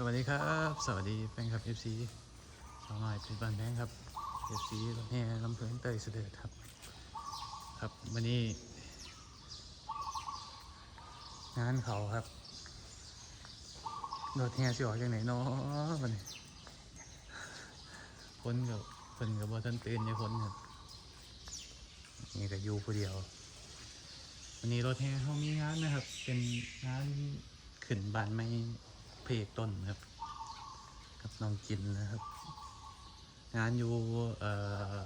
สวัสดีครับ สวัสดีแฟนคลับ FC สาวน้อยเป็นบ้านแบงครับ FC รถแห่ลำเพลินเตยเสด็จครับ ครับวันนี้ งานเขาครับรถแห่สิออกจากไหนเนาะวันนี้คนกับคนกับว่าท่านตื่นในคนครับนี่ก็อยู่ผู้เดียว วันนี้รถแห่เขามีงานนะครับ เป็นงานขึ้นบานไม้ เพกต้นครับ กับน้องกินนะครับ งานอยู่เอ่อ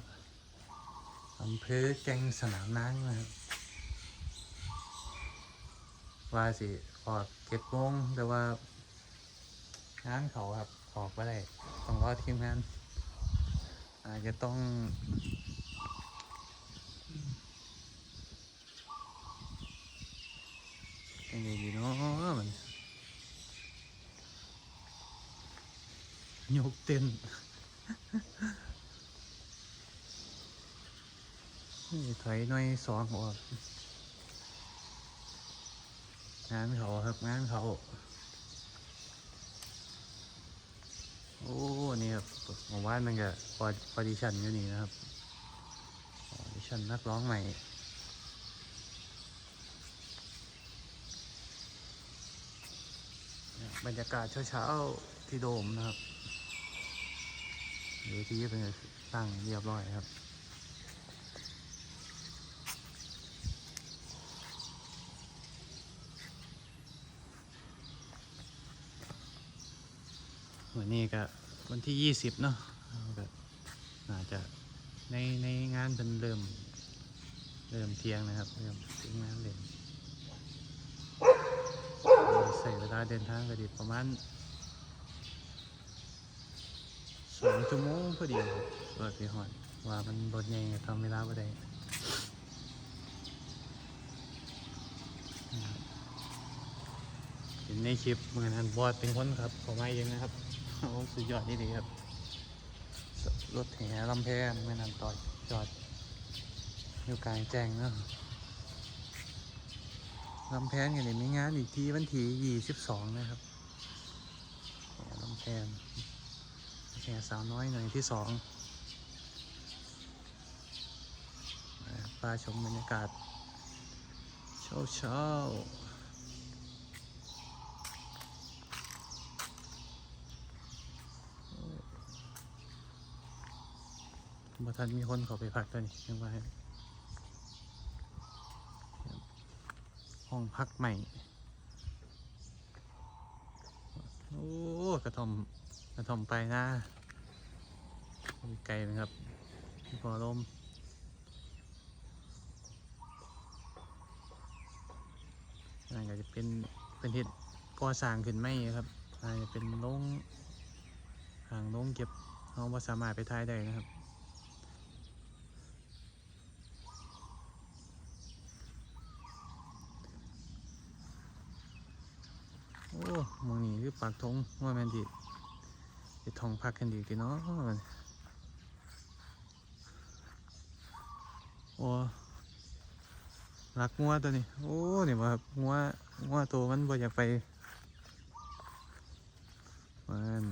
อำเภอแกงสนามนางนะครับ ว่าสิออกเจ็ดโมงแต่ว่างานเขาครับออกไปได้ต้องรอทีมงานอาจจะต้องยังไงดีเนาะมัน ยกเต้นนี่ถอยหน่อยสองออกงานเขาครับงานเขา โอ้ นี่ครับหมู่บ้านมันก็พอพอดิชันอยู่นี่นะครับออดิชันนักร้องใหม่บรรยากาศเช้าๆที่โดมนะครับ เวทีเป็นตั้งเรียบร้อยครับวันนี้ก็วันที่ยี่สิบเนาะก็อาจจะในในงานเป็นเริ่ม เริ่มเที่ยงนะครับ เริ่มถึงงานเริ่มใส่เวลาเดินทางก็ดีประมาณ สองชั่วโมงพอดีครับรถพี่หอนว่ามันรถใหญ่ทำเวลาไม่ได้นะครับเห็นในคลิปเหมือนกันบอดเป็นคนครับขอมาเองนะครับโอ้สุดยอดนี่ดีครับ รถแห่ลำแพนไม่นานต่อจอดอยู่กลางแจ้งเนาะลำแพนกันเลยมีงานอีกที่วันที่ยี่สิบสองนะครับลำแพน แห่สาวน้อยหน่อยที่สองปลาชมบรรยากาศเช้าเช้าบทันมีคนเขาไปพักตัวนี้ยังไงห้องพักใหม่ โอ้ กระท่อม กระท่อมไปนะไกลนะครับพอลมน่าจะเป็นเป็นเห็ดก่อสร้างขึ้นไม่ครับอาจจะเป็นโรงห่างโรงเก็บเราไ่สามารถไปท้ายได้นะครับโอ้มองนี่คือปากทงว่าแมนดี ไปทองพักกันดีทีเนาะโอ้รักงัวตัวนี้ โอ้เนี่ว่างัวงัวตัวมันบ่อยากไปมัน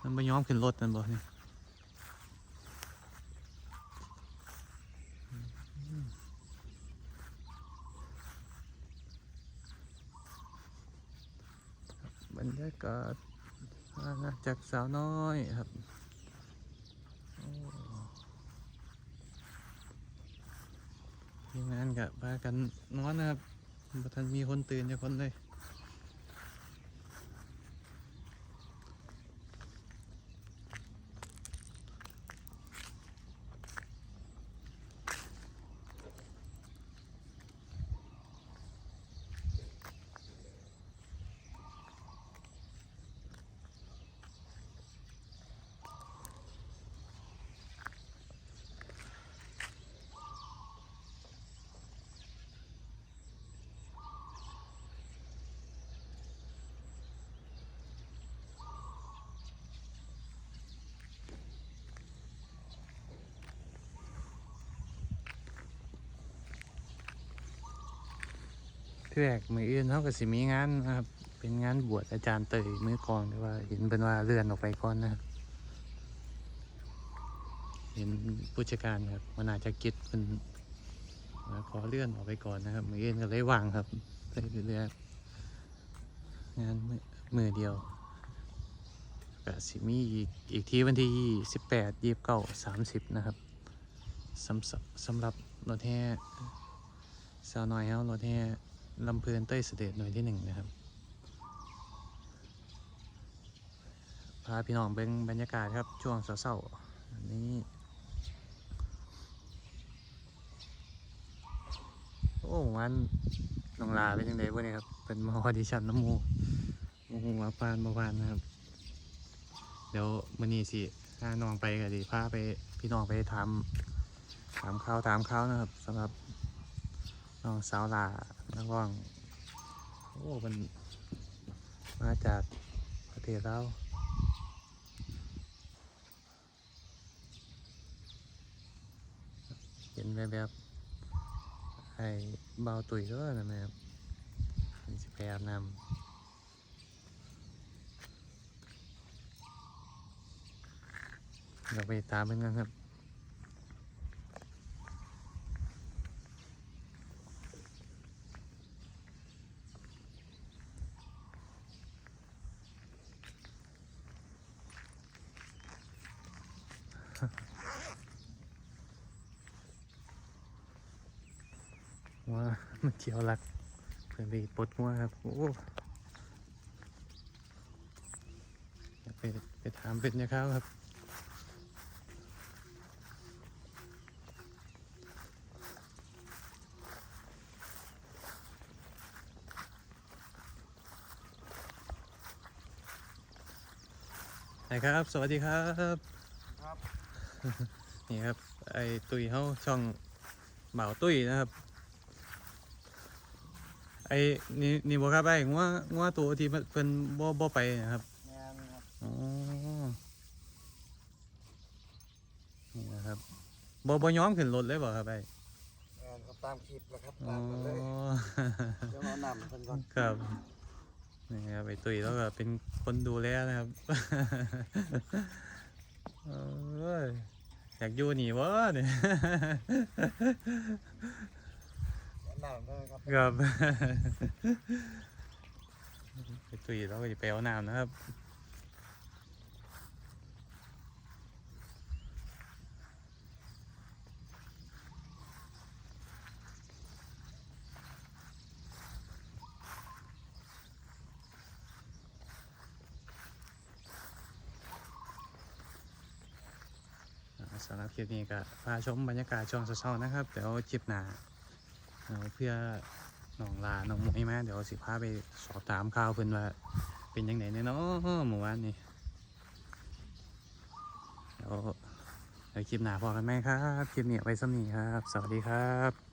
มันไม่ยอมขึ้นรถนั่นบ่นี่บรรยากาศ จากสาวน้อยครับทีมงานกับพากันนอนนะครับบ่ทันมีคนตื่นจะคนเลย ที่แรกมืออื่นเขาก็สิมีงานนะครับ เป็นงานบวชอาจารย์เตยมือกองแต่ว่าเห็นเป็นว่าเลื่อนออกไปก่อนนะครับเห็นผู้จัดการครับมันอาจจะกิจเป็นมาขอเลื่อนออกไปก่อนนะครับ มือเอ็นก็เลยวางครับเลยเรื่อยๆงานมือเดียวก็สิมีอีกอีกทีวันที่สิบแปดยี่สิบเก้าสามสิบนะครับสำสำสำหรับรถแห่สาวน้อยเฮารถแห่ ลำเพลินเต้ยเสด็จหน่วยที่หนึ่งนะครับ พาพี่น้องเบิ่งบรรยากาศครับช่วงเช้าๆอันนี้ โอ้วันน้องลาเป็นยังไงวะเนี่ยครับ เป็นมอดิชันน้ำมูโอ้โหมาปานมาวานนะครับ เดี๋ยวมื้อนี้สิถ้าน้องไปก็ดีพาไปพี่น้องไปทำถามข่าวถามข่าวนะครับสำหรับ น้องสาวลานักร้อง โอ้มันมาจากประเทศเราเห็นแบบแบบไอ้เบาตุ๋ยก็นะแม่ครับมันสิไปอาบน้ำเราไปตามเพื่อนกันครับ ว่ามันเจียวหลักเพื่อนไปปลดหัวครับ โอ้ยไปไปถามเป็นยาข้าวครับนะครับ สวัสดีครับ นี่ครับ ไอ้ตุยเขาช่องเบาตุยนะครับ ไอ้นี่นี่บอกครับไอ้งัวงัวตัวที่มันเป็นบ่บ่ไปนะครับงานครับอ๋อนี่นะครับบ่บ่ย้อมขึ้นรถเลยบ่ครับไอ้งานครับตามคลิปแล้วครับอ๋อตามกันเลยเดี๋ยวเรานำเพิ่นก่อนครับนี่ครับไอ้ตุยแล้วก็เป็นคนดูแลนะครับ เอ้ยอยากอยู่นี่วะเนี่ยแนะนำเลยครับครับไปตุยแล้วก็จะไปเอาน้ำนะครับำหรับคลิปนี้ก็พาชมบรรยากาศช่วงเช้าๆนะครับ เดี๋ยวคลิปหน้าเพื่อน้องลาน้องหมวยมาเดี๋ยวสิพาไปสอบถามข่าวเพื่อนว่าเป็นยังไงเนี่ยเนาะเมื่อวานนี้เดี๋ยวเดี๋ยวคลิปหน้าพอกันไหมครับ คลิปนี้ไว้สำนีครับ สวัสดีครับ